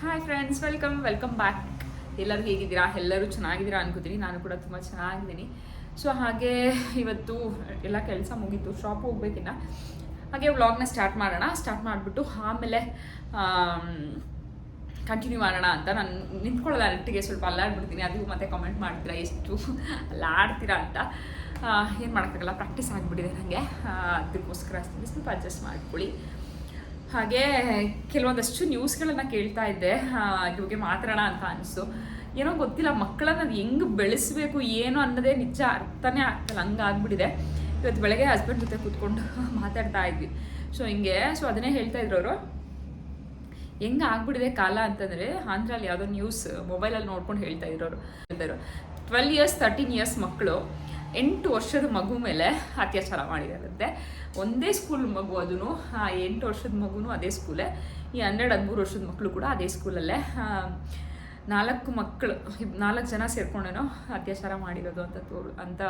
Hi friends welcome welcome back ಎಲ್ಲರೂ ಹೇಗಿದ್ದೀರಾ? ಎಲ್ಲರೂ ಚೆನ್ನಾಗಿದ್ದೀರಾ ಅನ್ಕೋತೀನಿ. ನಾನು ಕೂಡ ತುಂಬ ಚೆನ್ನಾಗಿದ್ದೀನಿ. ಸೊ ಹಾಗೆ ಇವತ್ತು ಎಲ್ಲ ಕೆಲಸ ಮುಗೀತು. ಶಾಪ್ ಹೋಗ್ಬೇಕಿನ್ನ. ಹಾಗೆ ವ್ಲಾಗ್ನ ಸ್ಟಾರ್ಟ್ ಮಾಡೋಣ. ಸ್ಟಾರ್ಟ್ ಮಾಡಿಬಿಟ್ಟು ಆಮೇಲೆ ಕಂಟಿನ್ಯೂ ಮಾಡೋಣ ಅಂತ ನಾನು ನಿಂತ್ಕೊಳ್ಳೋಲ್ಲ ನೆಟ್ಟಿಗೆ ಸ್ವಲ್ಪ ಅಲ್ಲಾಡ್ಬಿಡ್ತೀನಿ. ಅದು ಮತ್ತೆ ಕಮೆಂಟ್ ಮಾಡ್ತೀರಾ? ಎಷ್ಟು ಅಲ್ಲಾಡ್ತೀರಾ ಅಂತ. ಏನು ಮಾಡೋಕ್ಕಾಗಲ್ಲ. ಪ್ರಾಕ್ಟೀಸ್ ಆಗಿಬಿಟ್ಟಿದೆ ನನಗೆ ಅದಕ್ಕೋಸ್ಕರ ಸ್ವಲ್ಪ ಅಡ್ಜಸ್ಟ್ ಮಾಡ್ಕೊಳ್ಳಿ. ಹಾಗೆ ಕೆಲವೊಂದಷ್ಟು ನ್ಯೂಸ್ಗಳನ್ನು ಕೇಳ್ತಾ ಇದ್ದೆ. ಇವಾಗೆ ಮಾತಾಡೋಣ ಅಂತ ಅನಿಸ್ತು ಏನೋ ಗೊತ್ತಿಲ್ಲ, ಮಕ್ಕಳನ್ನ ಅದು ಹೆಂಗೆ ಬೆಳೆಸಬೇಕು, ಏನು ಅನ್ನೋದೇ ನಿಜ ಅರ್ಥನೇ ಆಗ್ತಲ್ಲ ಹಂಗಾಗ್ಬಿಟ್ಟಿದೆ ಇವತ್ತು ಬೆಳಗ್ಗೆ ಹಸ್ಬೆಂಡ್ ಜೊತೆ ಕೂತ್ಕೊಂಡು ಮಾತಾಡ್ತಾ ಇದ್ವಿ. ಸೊ ಹಿಂಗೆ ಸೊ ಅದನ್ನೇ ಹೇಳ್ತಾ ಇದ್ರು ಅವರು. ಹೆಂಗೆ ಆಗ್ಬಿಟ್ಟಿದೆ ಕಾಲ ಅಂತಂದರೆ, ಆಂಧ್ರಲ್ಲಿ ಯಾವುದೋ ನ್ಯೂಸ್ ಮೊಬೈಲಲ್ಲಿ ನೋಡ್ಕೊಂಡು ಹೇಳ್ತಾ ಇರೋರು ಟ್ವೆಲ್ ಇಯರ್ಸ್ ತರ್ಟೀನ್ ಇಯರ್ಸ್ ಮಕ್ಕಳು. ಎಂಟು ವರ್ಷದ ಮಗು ಮೇಲೆ ಅತ್ಯಾಚಾರ ಮಾಡಿದಾರಂತೆ ಒಂದೇ ಸ್ಕೂಲ್ ಮಗು ಅದೂ ಆ, ಎಂಟು ವರ್ಷದ ಮಗುನೂ ಅದೇ ಸ್ಕೂಲೇ ಈ ಹನ್ನೆರಡು, ಹದಿಮೂರು ವರ್ಷದ ಮಕ್ಕಳು ಕೂಡ ಅದೇ ಸ್ಕೂಲಲ್ಲೇ ನಾಲ್ಕು ಮಕ್ಕಳು ನಾಲ್ಕು ಜನ ಸೇರ್ಕೊಂಡೇನೋ ಅತ್ಯಾಚಾರ ಮಾಡಿರೋದು ಅಂತ ತೋರು, ಅಂತ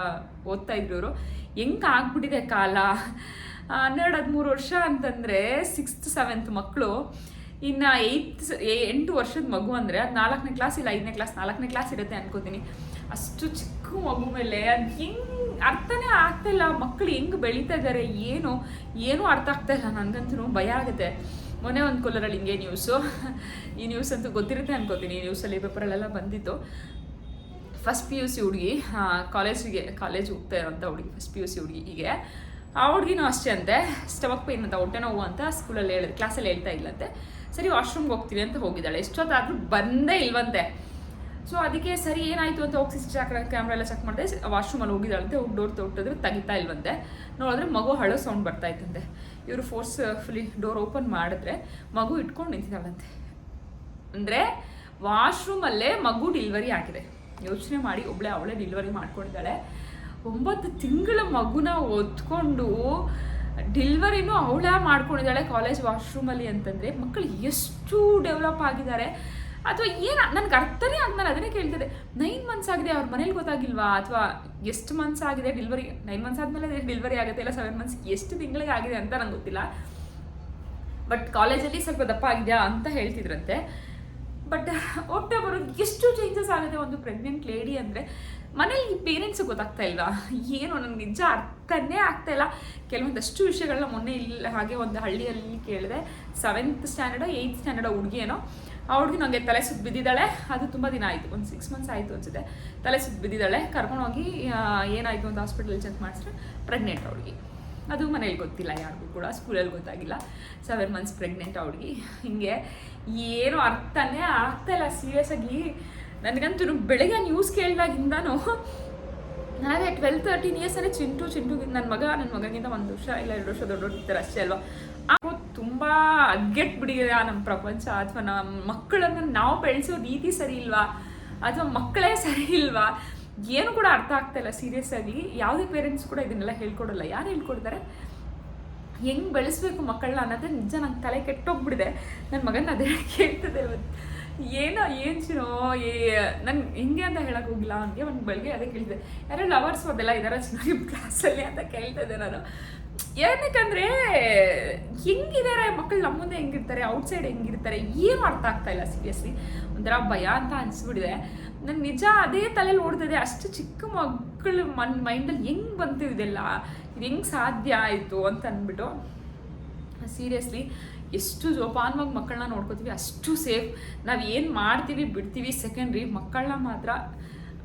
ಓದ್ತಾ ಇದ್ರು ಹೆಂಗೆ ಆಗ್ಬಿಟ್ಟಿದೆ ಕಾಲ? ಹನ್ನೆರಡು, ಹದಿಮೂರು ವರ್ಷ ಅಂತಂದರೆ ಸಿಕ್ಸ್ತ್ ಸೆವೆಂತ್ ಮಕ್ಕಳು ಇನ್ನು ಏಯ್ತ್ ಎಂಟು ವರ್ಷದ ಮಗು ಅಂದರೆ ಅದು ನಾಲ್ಕನೇ ಕ್ಲಾಸ್ ಇಲ್ಲ, ಐದನೇ ಕ್ಲಾಸ್ ನಾಲ್ಕನೇ ಕ್ಲಾಸ್ ಇರುತ್ತೆ ಅನ್ಕೋತೀನಿ. ಅಷ್ಟು ಚಿಕ್ಕ ಮಗು ಮೇಲೆ ಅದು ಹೆಂಗೆ ಅರ್ಥನೇ ಆಗ್ತಿಲ್ಲ ಮಕ್ಕಳು ಹೆಂಗ್ ಬೆಳೀತಾ ಇದ್ದಾರೆ ಏನು, ಏನೂ ಅರ್ಥ ಆಗ್ತಾ ಇಲ್ಲ. ನನ್ಗಂತೂ ಭಯ ಆಗುತ್ತೆ. ಮೊನ್ನೆ ಒಂದು ಕೊಲ್ಲರಲ್ಲಿ ಹಿಂಗೆ ನ್ಯೂಸು ಈ ನ್ಯೂಸ್ ಅಂತೂ ಗೊತ್ತಿರುತ್ತೆ ಅನ್ಕೋತೀನಿ. ಈ ನ್ಯೂಸಲ್ಲಿ ಪೇಪರಲ್ಲೆಲ್ಲ ಬಂದಿತ್ತು. ಫಸ್ಟ್ ಪಿ ಯು ಸಿ ಹುಡುಗಿ ಕಾಲೇಜಿಗೆ ಕಾಲೇಜ್ ಹೋಗ್ತಾ ಇರೋಂಥ ಹುಡುಗಿ ಫಸ್ಟ್ ಪಿ ಯು ಸಿ ಹುಡುಗಿ ಹೀಗೆ. ಆ ಹುಡುಗಿನೂ ಅಷ್ಟೇ ಅಂತೆ. ಸ್ಟಮಕ್ ಪೇನ್ ಅಂತ, ಹೊಟ್ಟೆ ನೋವು ಅಂತ ಸ್ಕೂಲಲ್ಲಿ ಹೇಳಿದ್ ಕ್ಲಾಸಲ್ಲಿ ಹೇಳ್ತಾ ಇಲ್ಲಂತೆ. ಸರಿ ವಾಶ್ರೂಮ್ಗೆ ಹೋಗ್ತೀನಿ ಅಂತ ಹೋಗಿದ್ದಾಳೆ. ಎಷ್ಟೊತ್ತಾದರೂ ಬಂದೇ ಇಲ್ವಂತೆ. ಸೊ ಅದಕ್ಕೆ ಸರಿ ಏನಾಯಿತು ಅಂತ ಹೋಗಿ ಸಿ ಕ್ಯಾಮ್ರಾ ಎಲ್ಲ ಚೆಕ್ ಮಾಡಿದೆ. ವಾಶ್ರೂಮಲ್ಲಿ ಹೋಗಿದ್ದಾಳಂತೆ, ಹೋಗಿ ಡೋರ್ ತೊಟ್ಟಿದ್ರೆ ತೆಗಿತಾ ಇಲ್ವಂತೆ. ನೋಡಿದ್ರೆ ಮಗು ಹಳೋ ಸೌಂಡ್ ಬರ್ತಾ ಇತ್ತಂತೆ. ಇವರು ಫೋರ್ಸ್ಫುಲಿ ಡೋರ್ ಓಪನ್ ಮಾಡಿದ್ರೆ ಮಗು ಇಟ್ಕೊಂಡು ನಿಂತಿದ್ದಾಳಂತೆ. ಅಂದರೆ ವಾಶ್ರೂಮಲ್ಲೇ ಮಗು ಡಿಲ್ವರಿ ಆಗಿದೆ. ಯೋಚನೆ ಮಾಡಿ ಒಬ್ಳೆ ಅವಳೇ ಡಿಲ್ವರಿ ಮಾಡ್ಕೊಂಡಿದ್ದಾಳೆ. ಒಂಬತ್ತು ತಿಂಗಳ ಮಗುನ ಒತ್ಕೊಂಡು ಡಿಲ್ವರಿನೂ ಅವಳೇ ಮಾಡ್ಕೊಂಡಿದ್ದಾಳೆ ಕಾಲೇಜ್ ವಾಶ್ರೂಮಲ್ಲಿ ಅಂತಂದರೆ ಮಕ್ಕಳು ಎಷ್ಟು ಡೆವಲಪ್ ಆಗಿದ್ದಾರೆ. ಅಥವಾ ಏನು, ನನಗೆ ಅರ್ಥನೇ ನಾನು ಅದನ್ನೇ ಕೇಳ್ತಿದ್ದೆ. ನೈನ್ ಮಂತ್ಸ್ ಆಗಿದೆ, ಅವ್ರ ಮನೇಲಿ ಗೊತ್ತಾಗಿಲ್ವಾ? ಅಥವಾ ಎಷ್ಟು ಮಂತ್ಸ್ ಆಗಿದೆ ಡಿಲ್ವರಿ ನೈನ್ ಮಂತ್ಸ್ ಆದಮೇಲೆ ಡಿಲ್ವರಿ ಆಗುತ್ತೆ, ಇಲ್ಲ ಸೆವೆನ್ ಮಂತ್ಸ್ ಎಷ್ಟು ತಿಂಗಳಿಗೆ ಆಗಿದೆ ಅಂತ ನಂಗೆ ಗೊತ್ತಿಲ್ಲ. ಬಟ್ ಕಾಲೇಜಲ್ಲಿ ಸ್ವಲ್ಪ ದಪ್ಪ ಆಗಿದೆಯಾ ಅಂತ ಹೇಳ್ತಿದ್ರಂತೆ. ಬಟ್ ಒಟ್ಟೆ ಬರೋದು ಎಷ್ಟು ಚೇಂಜಸ್ ಆಗುತ್ತೆ, ಒಂದು ಪ್ರೆಗ್ನೆಂಟ್ ಲೇಡಿ ಅಂದರೆ. ಮನೇಲಿ ಪೇರೆಂಟ್ಸ್ ಗೊತ್ತಾಗ್ತಾ ಇಲ್ವಾ? ಏನು ನನಗೆ ನಿಜ ಅರ್ಥನೇ ಆಗ್ತಾ ಇಲ್ಲ. ಕೆಲವೊಂದಷ್ಟು ವಿಷಯಗಳನ್ನ ಮೊನ್ನೆ ಇಲ್ಲ ಹಾಗೆ ಒಂದು ಹಳ್ಳಿಯಲ್ಲಿ ಕೇಳಿದೆ. ಸೆವೆಂತ್ ಸ್ಟ್ಯಾಂಡರ್ಡ್ ಏಯ್ತ್ ಸ್ಟ್ಯಾಂಡರ್ಡ್ ಏನೋ ಆ ಹುಡುಗಿ ನನಗೆ ತಲೆ ಸುತ್ತ ಬಿದ್ದಿದ್ದಾಳೆ. ಅದು ತುಂಬ ದಿನ ಆಯಿತು. ಒಂದು ಸಿಕ್ಸ್ ಮಂತ್ಸ್ ಆಯಿತು ಅನ್ಸುತ್ತೆ. ತಲೆ ಸುತ್ತ ಬಿದ್ದಿದ್ದಾಳೆ. ಕರ್ಕೊಂಡೋಗಿ ಏನಾಯಿತು ಅಂತ ಹಾಸ್ಪಿಟಲ್ ಚೆಕ್ ಮಾಡಿಸಿದ್ರೆ ಪ್ರೆಗ್ನೆಂಟ್ ಹುಡುಗಿ. ಅದು ಮನೇಲಿ ಗೊತ್ತಿಲ್ಲ, ಯಾರಿಗೂ ಕೂಡ. ಸ್ಕೂಲಲ್ಲಿ ಗೊತ್ತಾಗಿಲ್ಲ. ಸೆವೆನ್ ಮಂತ್ಸ್ ಪ್ರೆಗ್ನೆಂಟ್ ಹುಡುಗಿ. ಹಿಂಗೆ ಏನು ಅರ್ಥನೇ ಆಗ್ತಾ ಇಲ್ಲ. ಸೀರಿಯಸ್ ಆಗಿ ನನಗಂತೂ ಬೆಳಗ್ಗೆ ನ್ಯೂಸ್ ಕೇಳಿದಾಗಿಂದನೂ ನನಗೆ ಟ್ವೆಲ್ ತರ್ಟೀನ್ ಇಯರ್ಸ್ ಅಲ್ಲಿ ಚಿಂಟು ಚಿಂಟು ನನ್ನ ಮಗ ನನ್ನ ಮಗನಿಂದ ಒಂದು ವರ್ಷ ಇಲ್ಲ ಎರಡು ವರ್ಷ ದೊಡ್ಡೋಗಿರ್ತಾರೆ ಅಷ್ಟೇ ಅಲ್ವಾ? ಆ ತುಂಬ ಅಗ್ಗೆಟ್ ಬಿಡಿದೆ ನಮ್ಮ ಪ್ರಪಂಚ ಅಥವಾ ನಮ್ಮ ಮಕ್ಕಳನ್ನು ನಾವು ಬೆಳೆಸೋ ರೀತಿ ಸರಿ ಇಲ್ವಾ? ಅಥವಾ ಮಕ್ಕಳೇ ಸರಿ ಇಲ್ವಾ? ಏನು ಕೂಡ ಅರ್ಥ ಆಗ್ತಾ ಇಲ್ಲ ಸೀರಿಯಸ್ ಆಗಿ. ಯಾವುದೇ ಪೇರೆಂಟ್ಸ್ ಕೂಡ ಇದನ್ನೆಲ್ಲ ಹೇಳ್ಕೊಡಲ್ಲ. ಯಾರು ಹೇಳ್ಕೊಡ್ತಾರೆ? ಹೆಂಗೆ ಬೆಳೆಸ್ಬೇಕು ಮಕ್ಕಳನ್ನ ಅನ್ನೋದೇ ನಿಜ ನಂಗೆ ತಲೆ ಕೆಟ್ಟೋಗ್ಬಿಡಿದೆ ನನ್ನ ಮಗನ ಅದೇ ಕೇಳ್ತದೆ ಇವತ್ತು. ಏನೋ, ಏನು ಚಿನೋ ಏ, ನನ್ ಹಿಂಗೆ ಅಂತ ಹೇಳಕ್ ಹೋಗಿಲ್ಲ ಅವನಿಗೆ ಒಂದು ಬೆಳಗ್ಗೆ ಅದೇ ಕೇಳಿದೆ. ಯಾರೋ ಲವರ್ಸ್ ಅದೆಲ್ಲ ಇದಾರ ಚೆನ್ನಾಗಿ ಕ್ಲಾಸಲ್ಲಿ ಅಂತ ಕೇಳ್ತಾ ಇದ್ದೆ ನಾನು. ಏನಕ್ಕಂದ್ರೆ ಹೆಂಗಿದ್ದಾರೆ ಮಕ್ಕಳು ನಮ್ಮ ಮುಂದೆ ಹೆಂಗಿರ್ತಾರೆ ಔಟ್ಸೈಡ್ ಹೆಂಗಿರ್ತಾರೆ, ಏನು ಅರ್ಥ ಆಗ್ತಾ ಇಲ್ಲ ಸೀರಿಯಸ್ಲಿ ಒಂಥರ ಭಯ ಅಂತ ಅನಿಸ್ಬಿಟ್ಟಿದೆ. ನನ್ ನಿಜ ಅದೇ ತಲೆಯಲ್ಲಿ ಓಡ್ತಿದೆ, ಅಷ್ಟು ಚಿಕ್ಕ ಮಕ್ಕಳು ಮನ್ ಮೈಂಡಲ್ಲಿ ಹೆಂಗೆ ಬಂತು ಇದೆಲ್ಲ? ಇದು ಹೆಂಗೆ ಸಾಧ್ಯ ಆಯಿತು ಅಂತ ಅಂದ್ಬಿಟ್ಟು ಸೀರಿಯಸ್ಲಿ ಎಷ್ಟು ಜೋಪಾನವಾಗಿ ಮಕ್ಕಳನ್ನ ನೋಡ್ಕೋತೀವಿ, ಅಷ್ಟು ಸೇಫ್ ನಾವು ಏನು ಮಾಡ್ತೀವಿ ಬಿಡ್ತೀವಿ ಸೆಕೆಂಡ್ರಿ ಮಕ್ಕಳನ್ನ ಮಾತ್ರ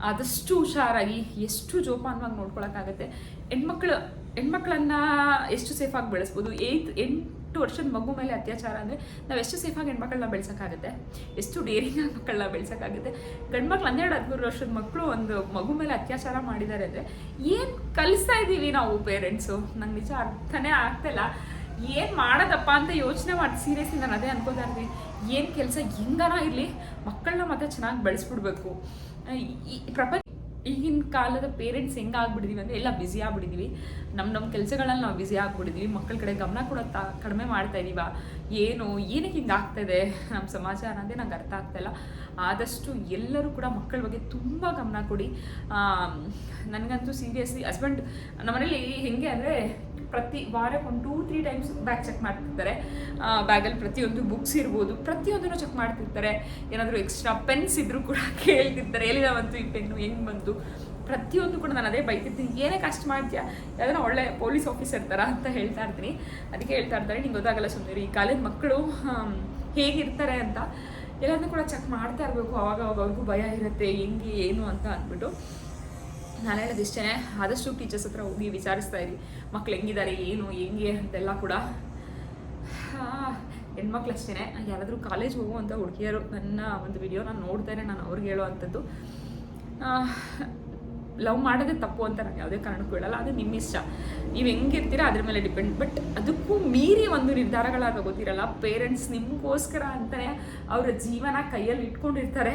ಆದಷ್ಟು ಹುಷಾರಾಗಿ, ಎಷ್ಟು ಜೋಪಾನವಾಗಿ ನೋಡ್ಕೊಳಕ್ಕಾಗತ್ತೆ ಹೆಣ್ಮಕ್ಳು, ಹೆಣ್ಮಕ್ಳನ್ನ ಎಷ್ಟು ಸೇಫಾಗಿ ಬೆಳೆಸ್ಬೋದು? ಏಯ್ತ್ ಎಂಟು ವರ್ಷದ ಮಗು ಮೇಲೆ ಅತ್ಯಾಚಾರ ಅಂದರೆ ನಾವು ಎಷ್ಟು ಸೇಫಾಗಿ ಹೆಣ್ಮಕ್ಳನ್ನ ಬೆಳೆಸೋಕ್ಕಾಗತ್ತೆ ಎಷ್ಟು ಡೇರಿಂಗಾಗಿ ಮಕ್ಕಳನ್ನ ಬೆಳೆಸೋಕ್ಕಾಗುತ್ತೆ ಗಂಡ್ಮಕ್ಳು ಹನ್ನೆರಡು, ಹದಿಮೂರು ವರ್ಷದ ಮಕ್ಕಳು ಒಂದು ಮಗು ಮೇಲೆ ಅತ್ಯಾಚಾರ ಮಾಡಿದ್ದಾರೆ ಅಂದರೆ ಏನು ಕಲಿಸ್ತಾ ಇದ್ದೀವಿ ನಾವು ಪೇರೆಂಟ್ಸು ನಂಗೆ ನಿಜ ಅರ್ಥನೇ ಆಗ್ತಾಯಿಲ್ಲ ಏನು ಮಾಡೋದಪ್ಪ ಅಂತ ಯೋಚನೆ ಮಾಡಿ ಸೀರಿಯಸ್ಲಿ ನಾನು ಅದೇ ಅನ್ಕೋತಾ ಏನ್ ಏನು ಕೆಲಸ ಹೆಂಗಾನ ಇರಲಿ ಮಕ್ಕಳನ್ನ ಮತ್ತೆ ಚೆನ್ನಾಗಿ ಬೆಳೆಸ್ಬಿಡ್ಬೇಕು. ಈ ಪ್ರಪಂಚ ಈಗಿನ ಕಾಲದ ಪೇರೆಂಟ್ಸ್ ಹೆಂಗೆ ಆಗ್ಬಿಟ್ಟಿದೀವಿ ಅಂದರೆ ಎಲ್ಲ ಬ್ಯುಸಿ ಆಗ್ಬಿಡಿದೀವಿ ನಮ್ಮ ನಮ್ಮ ಕೆಲಸಗಳಲ್ಲಿ ನಾವು ಬ್ಯುಸಿ ಆಗ್ಬಿಡಿದೀವಿ ಮಕ್ಕಳ ಕಡೆ ಗಮನ ಕೊಡೋತ್ತ ಕಡಿಮೆ ಮಾಡ್ತಾ ಇದೀವ. ಏನು, ಏನಕ್ಕೆ ಹಿಂಗೆ ಆಗ್ತಾಯಿದೆ ನಮ್ಮ ಸಮಾಜ ಅನ್ನೋದೇ ನಂಗೆ ಅರ್ಥ ಆಗ್ತಾಯಿಲ್ಲ ಆದಷ್ಟು ಎಲ್ಲರೂ ಕೂಡ ಮಕ್ಕಳ ಬಗ್ಗೆ ತುಂಬ ಗಮನ ಕೊಡಿ. ನನಗಂತೂ ಸೀರಿಯಸ್ಲಿ ಹಸ್ಬೆಂಡ್ ನಮ್ಮನೇಲಿ ಹೆಂಗೆ ಅಂದರೆ ಪ್ರತಿ ವಾರಕ್ಕೆ ಒಂದು two three times bag check ಮಾಡ್ತಿರ್ತಾರೆ. ಬ್ಯಾಗಲ್ಲಿ ಪ್ರತಿಯೊಂದು ಬುಕ್ಸ್ ಇರ್ಬೋದು, ಪ್ರತಿಯೊಂದನ್ನು ಚೆಕ್ ಮಾಡ್ತಿರ್ತಾರೆ. ಏನಾದರೂ ಎಕ್ಸ್ಟ್ರಾ ಪೆನ್ಸ್ ಇದ್ದರೂ ಕೂಡ ಕೇಳ್ತಿರ್ತಾರೆ. ಎಲ್ಲಿಂದ ಬಂತು ಈ ಪೆನ್ನು ಹೆಂಗೆ ಬಂತು? ಪ್ರತಿಯೊಂದು ಕೂಡ ನಾನು ಅದೇ ಬೈತಿರ್ತೀನಿ. ಏನೇ ಕಷ್ಟ ಮಾಡ್ತೀಯಾ? ಯಾವ್ದಾರ ಒಳ್ಳೆ ಪೊಲೀಸ್ ಆಫೀಸರ್ ಥರ ಅಂತ ಹೇಳ್ತಾ ಇರ್ತೀನಿ. ಅದಕ್ಕೆ ಹೇಳ್ತಾ ಇರ್ತಾರೆ, ನಿಂಗೆ ಗೊತ್ತಾಗಲ್ಲ ಸುಂದರಿ, ಈ ಕಾಲೇಜ್ ಮಕ್ಕಳು ಹೇಗಿರ್ತಾರೆ ಅಂತ? ಎಲ್ಲದನ್ನೂ ಕೂಡ ಚೆಕ್ ಮಾಡ್ತಾ ಇರಬೇಕು. ಅವಾಗ ಅವಾಗ ಅವ್ರಿಗೂ ಭಯ ಇರುತ್ತೆ, ಹೆಂಗೆ, ಏನು ಅಂತ ಅಂದ್ಬಿಟ್ಟು. ನಾನು ಹೇಳೋದು ಇಷ್ಟೇ ಆದಷ್ಟು ಟೀಚರ್ಸ್ ಹತ್ರ ಹೋಗಿ ವಿಚಾರಿಸ್ತಾ ಇರಿ. ಮಕ್ಳು ಹೆಂಗಿದ್ದಾರೆ ಏನು, ಹೆಂಗೆ ಅಂತೆಲ್ಲ ಕೂಡ. ಹೆಣ್ಮಕ್ಳು ಅಷ್ಟೇ ಯಾರಾದರೂ ಕಾಲೇಜ್ ಹೋಗುವಂಥ ಹುಡುಗಿಯರು ನನ್ನ ಒಂದು ವಿಡಿಯೋ ನಾನು ನೋಡ್ತಾರೆ ನಾನು ಅವ್ರಿಗೆ ಹೇಳೋ ಅಂಥದ್ದು. ಲವ್ ಮಾಡೋದೇ ತಪ್ಪು ಅಂತ ನಾನು ಯಾವುದೇ ಕಾರಣಕ್ಕೂ ಹೇಳಲ್ಲ, ಅದು ನಿಮ್ಮ ಇಷ್ಟ. ನೀವು ಹೆಂಗಿರ್ತೀರ ಅದ್ರ ಮೇಲೆ ಡಿಪೆಂಡ್, ಬಟ್ ಅದಕ್ಕೂ ಮೀರಿ ಒಂದು ನಿರ್ಧಾರಗಳಾಗ ಗೊತ್ತಿರಲ್ಲ, ಪೇರೆಂಟ್ಸ್ ನಿಮಗೋಸ್ಕರ ಅಂತಲೇ ಅವರ ಜೀವನ ಕೈಯಲ್ಲಿ ಇಟ್ಕೊಂಡಿರ್ತಾರೆ.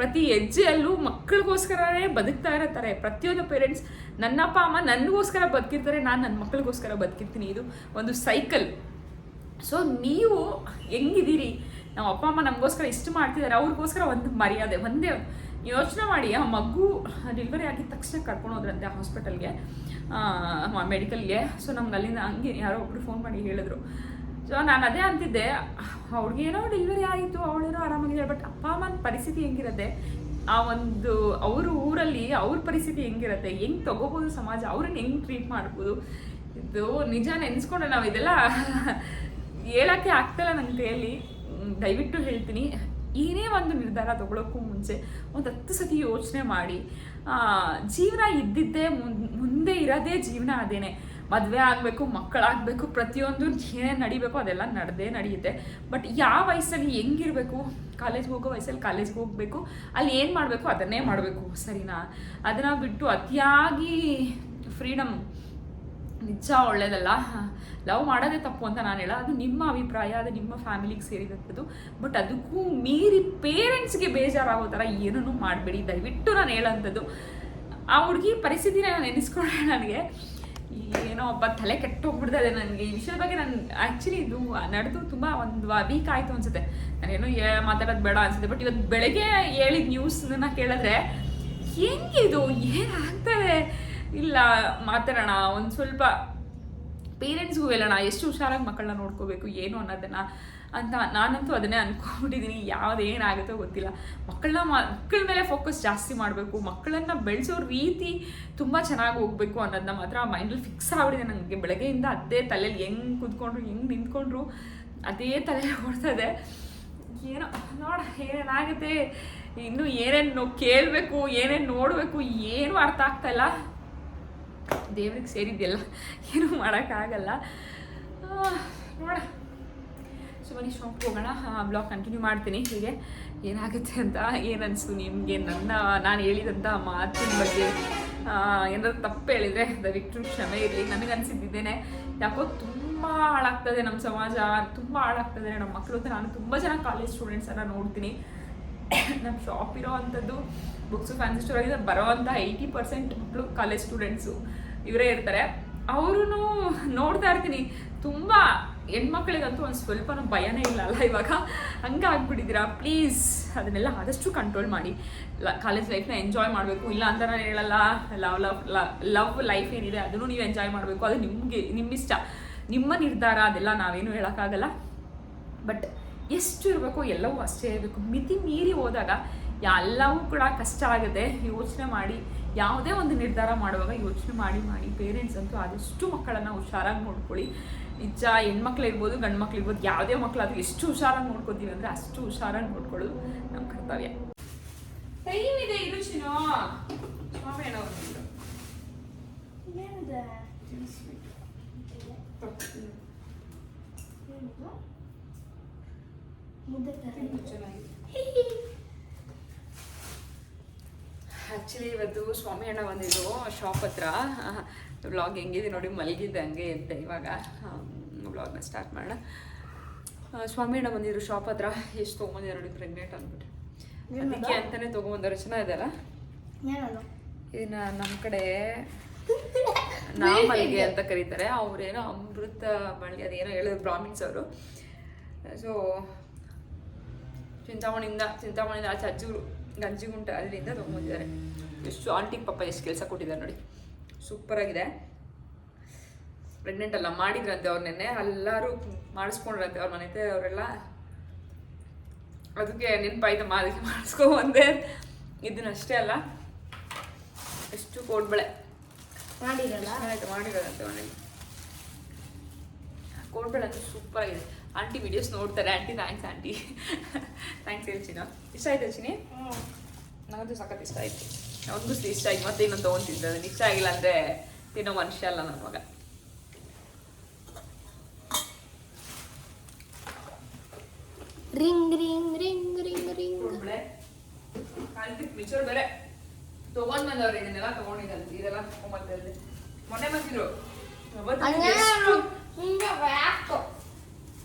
ಪ್ರತಿ ಹೆಜ್ಜೆಯಲ್ಲೂ ಮಕ್ಕಳಿಗೋಸ್ಕರನೇ ಬದುಕ್ತಾ ಇರ್ತಾರೆ. ಪ್ರತಿಯೊಂದು ಪೇರೆಂಟ್ಸ್ ನನ್ನ ಅಪ್ಪ ಅಮ್ಮ ನನಗೋಸ್ಕರ ಬದುಕಿರ್ತಾರೆ, ನಾನು ನನ್ನ ಮಕ್ಕಳಿಗೋಸ್ಕರ ಬದುಕಿರ್ತೀನಿ. ಇದು ಒಂದು ಸೈಕಲ್. ಸೊ ನೀವು ಹೆಂಗಿದ್ದೀರಿ? ನಮ್ಮ ಅಪ್ಪ, ಅಮ್ಮ ನಮಗೋಸ್ಕರ ಇಷ್ಟು ಮಾಡ್ತಿದ್ದಾರೆ, ಅವ್ರಿಗೋಸ್ಕರ ಒಂದು ಮರ್ಯಾದೆ, ಒಂದೇ ಯೋಚನೆ ಮಾಡಿ, ಆ ಮಗು ಡೆಲಿವರಿ ಆಗಿದ ತಕ್ಷಣ ಕರ್ಕೊಂಡು ಹೋದ್ರಂತೆ ಹಾಸ್ಪಿಟಲ್ಗೆ ಮೆಡಿಕಲ್ಗೆ ಸೊ ನಮ್ಗೆ ಅಲ್ಲಿಂದ ಹಂಗೆ ಯಾರೋ ಒಬ್ರು ಫೋನ್ ಮಾಡಿ ಹೇಳಿದ್ರು. ಸೊ ನಾನು ಅದೇ ಅಂತಿದ್ದೆ ಅವ್ರಿಗೇನೋ ಡೆಲಿವರಿ ಆಯಿತು ಅವಳೇನೋ ಆರಾಮಾಗಿದ್ದಾಳೆ ಬಟ್ ಅಪ್ಪ, ಅಮ್ಮನ ಪರಿಸ್ಥಿತಿ ಹೆಂಗಿರುತ್ತೆ? ಆ ಒಂದು, ಅವ್ರ ಊರಲ್ಲಿ ಅವ್ರ ಪರಿಸ್ಥಿತಿ ಹೆಂಗಿರುತ್ತೆ? ಹೆಂಗೆ ತಗೋಬೋದು ಸಮಾಜ? ಅವ್ರನ್ನ ಹೆಂಗೆ ಟ್ರೀಟ್ ಮಾಡ್ಬೋದು? ಇದು ನಿಜ ನೆನೆಸ್ಕೊಂಡೆ ನಾವು ಇದೆಲ್ಲ. ಹೇಳೋಕ್ಕೆ ಆಗ್ತಾಯಿಲ್ಲ ನನ್ನ ಕೈಯಲ್ಲಿ. ದಯವಿಟ್ಟು ಹೇಳ್ತೀನಿ. ಏನೇ ಒಂದು ನಿರ್ಧಾರ ತಗೊಳ್ಳೋಕ್ಕೂ ಮುಂಚೆ ಒಂದು ಹತ್ತು ಸತಿ ಯೋಚನೆ ಮಾಡಿ. ಜೀವನ ಇದ್ದಿದ್ದೇ ಮುಂದೆ ಇರೋದೇ ಜೀವನ ಅದೇನೆ. ಮದುವೆ ಆಗಬೇಕು, ಮಕ್ಕಳಾಗಬೇಕು, ಪ್ರತಿಯೊಂದು ಏನೇನು ನಡಿಬೇಕು ಅದೆಲ್ಲ ನಡೆದೇ ನಡೆಯುತ್ತೆ. ಬಟ್ ಯಾವ ವಯಸ್ಸಲ್ಲಿ ಹೆಂಗಿರಬೇಕು, ಕಾಲೇಜ್ಗೆ ಹೋಗೋ ವಯಸ್ಸಲ್ಲಿ ಕಾಲೇಜ್ಗೆ ಹೋಗಬೇಕು, ಅಲ್ಲಿ ಏನು ಮಾಡಬೇಕು ಅದನ್ನೇ ಮಾಡಬೇಕು, ಸರಿನಾ? ಅದನ್ನು ಬಿಟ್ಟು ಅತಿಯಾಗಿ ಫ್ರೀಡಮ್ ನಿಜ ಒಳ್ಳೇದಲ್ಲ. ಲವ್ ಮಾಡೋದೇ ತಪ್ಪು ಅಂತ ನಾನು ಹೇಳ ಅದು ನಿಮ್ಮ ಅಭಿಪ್ರಾಯ, ಅದು ನಿಮ್ಮ ಫ್ಯಾಮಿಲಿಗೆ ಸೇರಿದಂಥದ್ದು. ಬಟ್ ಅದಕ್ಕೂ ಮೀರಿ ಪೇರೆಂಟ್ಸ್ಗೆ ಬೇಜಾರಾಗೋ ಥರ ಏನೂ ಮಾಡಬೇಡಿ. ದಯವಿಟ್ಟು ನಾನು ಹೇಳೋಂಥದ್ದು. ಆ ಹುಡುಗಿ ಪರಿಸ್ಥಿತಿನ ನೆನೆಸ್ಕೊಂಡ್ರೆ ನನಗೆ. ಏನೋ ಒಬ್ಬ ತಲೆ ಕೆಟ್ಟೋಗ್ಬಿಡ್ತದೆ ನನಗೆ. ಈ ವಿಷಯದ ಬಗ್ಗೆ ನಾನು ಆ್ಯಕ್ಚುಲಿ ಇದು ನಡೆದು ತುಂಬ ಒಂದು ವೀಕ್ ಆಯಿತು ಅನಿಸುತ್ತೆ. ನಾನೇನು ಮಾತಾಡೋದು ಬೇಡ ಅನಿಸುತ್ತೆ. ಬಟ್ ಇವತ್ತು ಬೆಳಗ್ಗೆ ಹೇಳಿದ ನ್ಯೂಸ್ನ ಕೇಳಿದ್ರೆ ಹೆಂಗಿದು ಏನಾಗ್ತದೆ ಇಲ್ಲ, ಮಾತಾಡೋಣ. ಒಂದು ಸ್ವಲ್ಪ ಪೇರೆಂಟ್ಸ್ಗೂ ಹೇಳೋಣ. ಎಷ್ಟು ಹುಷಾರಾಗಿ ಮಕ್ಕಳನ್ನ ನೋಡ್ಕೋಬೇಕು, ಏನು ಅನ್ನೋದನ್ನ ಅಂತ ನಾನಂತೂ ಅದನ್ನೇ ಅನ್ಕೊಂಡಿದ್ದೀನಿ ಯಾವ್ದು ಏನಾಗುತ್ತೋ ಗೊತ್ತಿಲ್ಲ. ಮಕ್ಕಳನ್ನ ಮಕ್ಕಳ ಮೇಲೆ ಫೋಕಸ್ ಜಾಸ್ತಿ ಮಾಡಬೇಕು. ಮಕ್ಕಳನ್ನ ಬೆಳೆಸೋ ರೀತಿ ತುಂಬ ಚೆನ್ನಾಗಿ ಹೋಗ್ಬೇಕು ಅನ್ನೋದನ್ನ ಮಾತ್ರ ಮೈಂಡಲ್ಲಿ ಫಿಕ್ಸ್ ಆಗ್ಬಿಟ್ಟಿದೆ ನನಗೆ ಬೆಳಗ್ಗೆಯಿಂದ ಅದೇ ತಲೆಯಲ್ಲಿ ಹೆಂಗೆ ಕೂತ್ಕೊಂಡ್ರು, ಹೆಂಗೆ ನಿಂತ್ಕೊಂಡ್ರು, ಅದೇ ತಲೆ ಓಡ್ತದೆ. ಏನೋ, ನೋಡ ಏನೇನಾಗುತ್ತೆ ಇನ್ನು ಏನೇನು ಕೇಳಬೇಕು, ಏನೇನು ನೋಡಬೇಕು, ಏನೂ ಅರ್ಥ ಆಗ್ತಾಯಿಲ್ಲ ದೇವ್ರಿಗೆ ಸೇರಿದ್ದೆಲ್ಲ ಏನೂ ಮಾಡೋಕ್ಕಾಗಲ್ಲ. ನೋಡ. ಸೊ ಬನ್ನಿ ಶಾಪ್ ಹೋಗೋಣ. ಬ್ಲಾಗ್ ಕಂಟಿನ್ಯೂ ಮಾಡ್ತೀನಿ ಹೀಗೆ. ಏನಾಗುತ್ತೆ ಅಂತ ಏನು ಅನಿಸ್ತು ನಿಮಗೆ ನನ್ನ, ನಾನು ಹೇಳಿದಂಥ ಮಾತಿನ ಬಗ್ಗೆ. ಏನಾದರೂ ತಪ್ಪು ಹೇಳಿದರೆ ದಯವಿಟ್ಟು ಕ್ಷಮೆ ಇರಲಿ. ನನಗೆ ಅನಿಸಿದ್ದೇನೆ ಯಾಕೋ ತುಂಬ ಹಾಳಾಗ್ತದೆ ನಮ್ಮ ಸಮಾಜ. ತುಂಬ ಹಾಳಾಗ್ತದೆ. ನಮ್ಮ ಮಕ್ಕಳು ನಾನು ತುಂಬ ಜನ ಕಾಲೇಜ್ ಸ್ಟೂಡೆಂಟ್ಸನ್ನು ನೋಡ್ತೀನಿ. ನಮ್ಮ ಶಾಪ್ ಇರೋ ಅಂಥದ್ದು ಬುಕ್ಸು ಫ್ಯಾನ್ಸಿ ಸ್ಟೋರ್ ಆಗಿದೆ ಬರೋವಂಥ ಏಯ್ಟಿ ಪರ್ಸೆಂಟ್ ಮಕ್ಕಳು ಕಾಲೇಜ್ ಸ್ಟೂಡೆಂಟ್ಸು ಇವರೇ ಇರ್ತಾರೆ. ಅವರು ನೋಡ್ತಾ ಇರ್ತೀನಿ. ತುಂಬ ಹೆಣ್ಮಕ್ಳಿಗಂತೂ ಒಂದು ಸ್ವಲ್ಪನೂ ಭಯನೇ ಇಲ್ಲ ಅಲ್ಲ ಇವಾಗ? ಹಂಗೆ ಆಗ್ಬಿಟ್ಟಿದ್ದೀರಾ ಪ್ಲೀಸ್ ಅದನ್ನೆಲ್ಲ ಆದಷ್ಟು ಕಂಟ್ರೋಲ್ ಮಾಡಿ. ಕಾಲೇಜ್ ಲೈಫ್ನ ಎಂಜಾಯ್ ಮಾಡಬೇಕು. ಇಲ್ಲ ಅಂತ ನಾನು ಹೇಳಲ್ಲ. ಲವ್ ಲವ್ ಲವ್ ಲೈಫ್ ಏನಿದೆ ಅದನ್ನು ನೀವು ಎಂಜಾಯ್ ಮಾಡಬೇಕು. ಅದು ನಿಮಗೆ, ನಿಮ್ಮಿಷ್ಟ. ನಿಮ್ಮ ನಿರ್ಧಾರ ಅದೆಲ್ಲ ನಾವೇನು ಹೇಳೋಕ್ಕಾಗಲ್ಲ. ಬಟ್ ಎಷ್ಟು ಇರಬೇಕು ಎಲ್ಲವೂ ಅಷ್ಟೇ ಇರಬೇಕು. ಮಿತಿ ಮೀರಿ ಹೋದಾಗ ಎಲ್ಲವೂ ಕೂಡ ಕಷ್ಟ ಆಗುತ್ತೆ. ಯೋಚನೆ ಮಾಡಿ ಯಾವುದೇ ಒಂದು ನಿರ್ಧಾರ ಮಾಡುವಾಗ ಯೋಚನೆ ಮಾಡಿ ಮಾಡಿ. ಪೇರೆಂಟ್ಸ್ ಅಂತೂ ಆದಷ್ಟು ಮಕ್ಕಳನ್ನು ಹುಷಾರಾಗಿ ನೋಡ್ಕೊಳ್ಳಿ. ನಿಜ ಹೆಣ್ಮಕ್ಳು ಇರ್ಬೋದು ಗಂಡು ಮಕ್ಳು ಇರ್ಬೋದು ಯಾವುದೇ ಮಕ್ಕಳಾದರೂ ಎಷ್ಟು ಹುಷಾರಾಗಿ ನೋಡ್ಕೋತೀವಿ ಅಂದರೆ ಅಷ್ಟು ಹುಷಾರಾಗಿ ನೋಡ್ಕೊಳ್ಳೋದು ನಮ್ಮ ಕರ್ತವ್ಯ. ಟೈಮ್ ಇದೆ ಇದು ತಪ್ಪು. ಏನಿದು? ಮುದ್ದೆ ಚೆನ್ನಾಗಿದೆ. ಆ್ಯಕ್ಚುಲಿ ಇವತ್ತು ಸ್ವಾಮಿ ಅಣ್ಣ ಬಂದಿದ್ದು ಶಾಪ್ ಹತ್ರ. ವ್ಲಾಗ್ ಹೆಂಗಿದೆ ನೋಡಿ ಮಲಗಿದ್ದೆ ಹಂಗೆ ಎದ್ದೆ ಇವಾಗ. ವ್ಲಾಗ್ನ ಸ್ಟಾರ್ಟ್ ಮಾಡೋಣ. ಸ್ವಾಮಿ ಅಣ್ಣ ಬಂದಿದ್ರು ಶಾಪ್ ಹತ್ರ. ಎಷ್ಟು ತೊಗೊಂಬಂದಿದ್ದಾರೆ ನೋಡಿ ಪ್ರೆಗ್ನೆಂಟ್ ಅಂದ್ಬಿಟ್ಟು? ಅದಕ್ಕೆ ಅಂತಾನೆ ತೊಗೊಂಬಂದವ್ರು. ಚೆನ್ನಾಗಿದೆಲ್ಲ ಏನದು ಇದನ್ನ ನಮ್ಮ ಕಡೆ ನಾಮಲ್ಗೆ ಅಂತ ಕರೀತಾರೆ. ಅವ್ರೇನೋ ಅಮೃತ ಮಳಿಗೆ ಅದೇನೋ ಹೇಳಿದ್ರು ಬ್ರಾಹ್ಮಿಣ್ಸ್ ಅವರು. ಸೊ ಚಿಂತಾಮಣಿಯಿಂದ ಚಿಂತಾಮಣಿಯಿಂದ ಆಚೆ ಅಜ್ಜೂರು ಗಂಜಿಗುಂಟ ಅಲ್ಲಿಂದ ತೊಗೊಂಡಿದ್ದಾರೆ ಎಷ್ಟು ಆಂಟಿ ಪಪ್ಪ ಎಷ್ಟು ಕೆಲಸ ಕೊಟ್ಟಿದ್ದಾರೆ ನೋಡಿ. ಸೂಪರ್ ಆಗಿದೆ ಪ್ರೆಗ್ನೆಂಟ್ ಅಲ್ಲ ಮಾಡಿದ್ರಂತೆ ಅವ್ರು ನೆನ್ನೆ. ಎಲ್ಲರೂ ಮಾಡಿಸ್ಕೊಂಡ್ರಂತೆ ಅವ್ರ ಮನೆ ಅವರೆಲ್ಲ. ಅದಕ್ಕೆ ನೆನಪಾಯ್ತಮ್ಮ ಅದಕ್ಕೆ ಮಾಡಿಸ್ಕೊಂಬಂದೆ ಇದನ್ನಷ್ಟೇ ಅಲ್ಲ ಎಷ್ಟು ಕೋಡ್ಬಳೆ ಮಾಡಿರಲ್ಲ? ಆಯ್ತು ಮಾಡಿರೋದಂತೆ ಮನೇಲಿ ಕೋಡ್ಬೇಳೆ ಅಂತೂ ಸೂಪರ್ ಆಗಿದೆ ಆಂಟಿ ವಿಡಿಯೋಸ್ ನೋಡ್ತಾರೆ. ಆಂಟಿ ಥ್ಯಾಂಕ್ಸ್ ಆಂಟಿ ಥ್ಯಾಂಕ್ಸ್ ಹೇಳ್ಚಿನ ಇಷ್ಟ ಆಯ್ತು ಚಿನಿ ನನಗಂತೂ ಸಖತ್ ಇಷ್ಟ ಆಯ್ತು. ಒಂದು ಇಷ್ಟ ಆಯ್ತು. ಮತ್ತೆ ಇನ್ನೊಂದು ತೊಗೊಂತಿದ್ದೆ ಅದನ್ನ. ಇಷ್ಟ ಆಗಿಲ್ಲ ಅಂದ್ರೆ ತಿನ್ನೋ ಮನುಷ್ಯ ಅಲ್ಲ ನನ್ನ ಮಗ. Ring ring ring ring ring. Mixture ಬೇರೆ. ತಗೊಂಡ್ ಬಂದವ್ರೆ ಇದನ್ನೆಲ್ಲ ತಗೊಂಡಿದ್ದಲ್ಲಿ. ಇದೆಲ್ಲ ತೊಗೊಂಬಂದ್ರೆ ಮೊನ್ನೆ ಬಂದಿದ್ರು.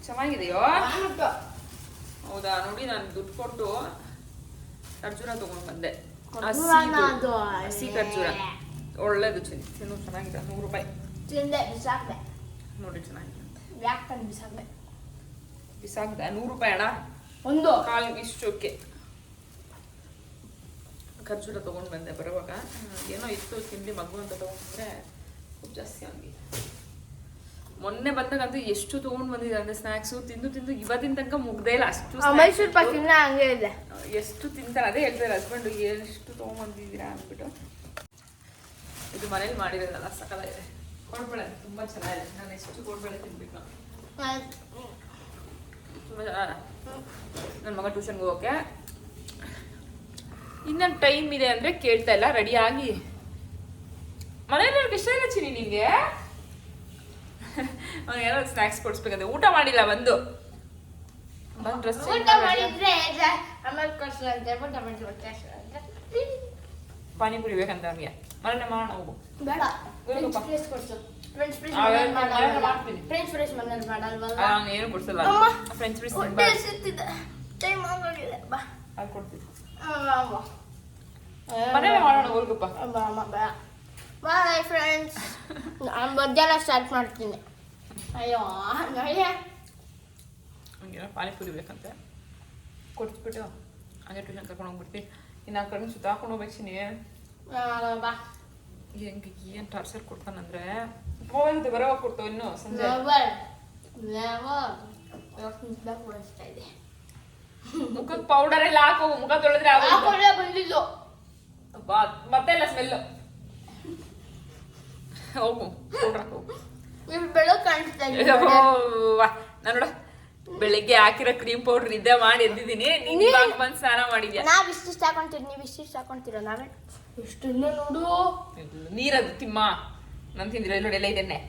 ಚೆನ್ನಾಗಿದೆಯೋ? ಹೌದಾ? ನೋಡಿ ನಾನು ದುಡ್ಡು ಕೊಟ್ಟು ಖರ್ಜೂರ ತಗೊಂಡು ಬಂದೆ. ಹಸಿ ಖರ್ಜೂರ. ಒಳ್ಳೇದು ಚಿನ್ ತಿನ್ನು ಚೆನ್ನಾಗಿದೆ. ನೂರು ರೂಪಾಯಿ. ತಿಂದೆ ಬಿಸಾಕ್ದೆ. ನೋಡಿ ಚೆನ್ನಾಗಿದೆ ಅಂತ. ಯಾಕೆ ತಂದು ಬಿಸಾಕ್ದೆ? ಬಿಸಾಕ್ದೆ. ನೂರು ರೂಪಾಯಿ ಅಣ್ಣ. ಒಂದು? ಕಾಲು ಇಷ್ಟಕ್ಕೆ. ಖರ್ಜೂರ ತಗೊಂಡು ಬಂದೆ ಬರುವಾಗ. ಏನೋ ಇತ್ತು ತಿಂಡಿ ಮಗು ಅಂತ ತಗೊಂಡ್ರೆ ಜಾಸ್ತಿ ಆಗಿ ಮೊನ್ನೆ ಬಂದಾಗಂತೂ ಎಷ್ಟು ತಗೊಂಡ್ ಬಂದಿದೆ ಅಂದ್ರೆ ಸ್ನಾಕ್ಸು ತಿಂದು ತಿಂದು ಇವತ್ತಿನ ತನಕ ಮುಗ್ದೇ ಇಲ್ಲ ಅಷ್ಟು ಮೈಸೂರ್ ಪಾಕ್ ಇನ್ನ ಹಂಗೆ ಇದೆ. ಎಷ್ಟು ತಿಂತಾರೆ ಅದೇ ಹೇಳ್ತಾರೆ ಹಸ್ಬೆಂಡ್ ಎಷ್ಟು ತಗೊಂಡ್ಬಂದಿದ್ದೀರಾ ಅಂದ್ಬಿಟ್ಟು. ಇದು ಮನೇಲಿ ಮಾಡಿರೋದಲ್ಲ ಇದೆ. ಕೊಡ್ಬೇಳೆ ತುಂಬಾ ಚೆನ್ನಾಗಿದೆ. ನಾನು ಎಷ್ಟು ಕೊಡ್ಬೇಳೆ ತಿನ್ಬೇಕು ನಾನು ನನ್ನ ಮಗ ಟ್ಯೂಷನ್ಗೆ ಹೋಗೋಕೆ ಇನ್ನ ಟೈಮ್ ಇದೆ ಅಂದ್ರೆ ಕೇಳ್ತಾ ಇಲ್ಲ ರೆಡಿ ಆಗಿ. ಮನೇಲಿ ಇಷ್ಟ ಇಲ್ಲ ಚಿನಿ ನಿಂಗೆ ಅವ್ನಿಗೆ ಏನೋ ಸ್ನ್ಯಾಕ್ಸ್ ಕೊಡಿಸ್ಬೇಕಂತೆ ಊಟ ಮಾಡಿಲ್ಲ ಬಂದು. ಬಂದು ಡ್ರೆಸ್. ಪಾನಿಪುರಿ ಬೇಕಂತ ಅವ್ನಿಗೆ. ಮರಣ ಮಾಡೋಣ ಹೋಗು. ಏನು ಕೊಡ್ಸಲ್ಲ. ಫ್ರೆಂಚ್ ಫ್ರೈಸ್ ಅದು ಕೊಡ್ತೀನಿ. ಮನೇಲೆ ಮಾಡೋಣ ಹೋಲ್ಗಪ್ಪ ಬಾಯ್ ಫ್ರೆಂಡ್ಸ್ ನಾನು ಮಧ್ಯಾಹ್ನ ಸ್ಟಾರ್ಟ್ ಮಾಡ್ತೀನಿ. ಅಯ್ಯೋ ನೋಡಿ ಹಂಗೆಲ್ಲ ಪಾನಿಪುರಿ ಬೇಕಂತೆ. ಕೊಡ್ಸ್ಬಿಟ್ಟು ಹಂಗೆ ಟ್ಯೂಷನ್ ಕರ್ಕೊಂಡು ಹೋಗ್ಬಿಡ್ತಿ. ಇನ್ನು ಆ ಕಡೆ ಸುತ್ತಾಕೊಂಡು ಹೋಗ್ಬೇಕು ಆ ಬಾ ಹೆಂಗೆ ಏನು ಟಾರ್ಚರ್ ಕೊಡ್ತಾನಂದ್ರೆ? ಹೋಗುತ್ತೆ ಬರೋವಾಗ ಕೊಡ್ತಾವ ಇನ್ನು ಸಂಜೆ. ಮುಖಕ್ಕೆ ಪೌಡರ್ ಎಲ್ಲ ಹಾಕೋ ಮುಖ ತೊಳೆದ್ರೆ ಬಂದಿದ್ದು. ಮತ್ತೆ ಮತ್ತೆಲ್ಲ ಸ್ಮೆಲ್ಲು ಹೋಗು ಪೌಡರ್ ಹೋಗು ಕಾಣಿಸ್ತಾ ಇದೆ ನಾನು ನೋಡ ಬೆಳಿಗ್ಗೆ ಹಾಕಿರೋ ಕ್ರೀಮ್ ಪೌಡರ್ ಇದ್ದೇ ಮಾಡಿ ಎದ್ದಿದ್ದೀನಿ. ನೀನ್ ಇವಾಗ ಬಂದು ಸ್ನಾನ ಮಾಡಿದ್ಯಾ? ನಾವ್ ಇಷ್ಟಿಷ್ಟು ಹಾಕೊಂತೀರಿ ನೀವು ಇಷ್ಟಿಷ್ಟು ಹಾಕೊಂತೀರ ನಾವೇ? ಇಷ್ಟನ್ನ ನೋಡು. ನೀರದು ತಿಮ್ಮ. ನನ್ ತಿಂದಿರೋ ನೋಡಿ ಎಲ್ಲ ಇದನ್ನೇ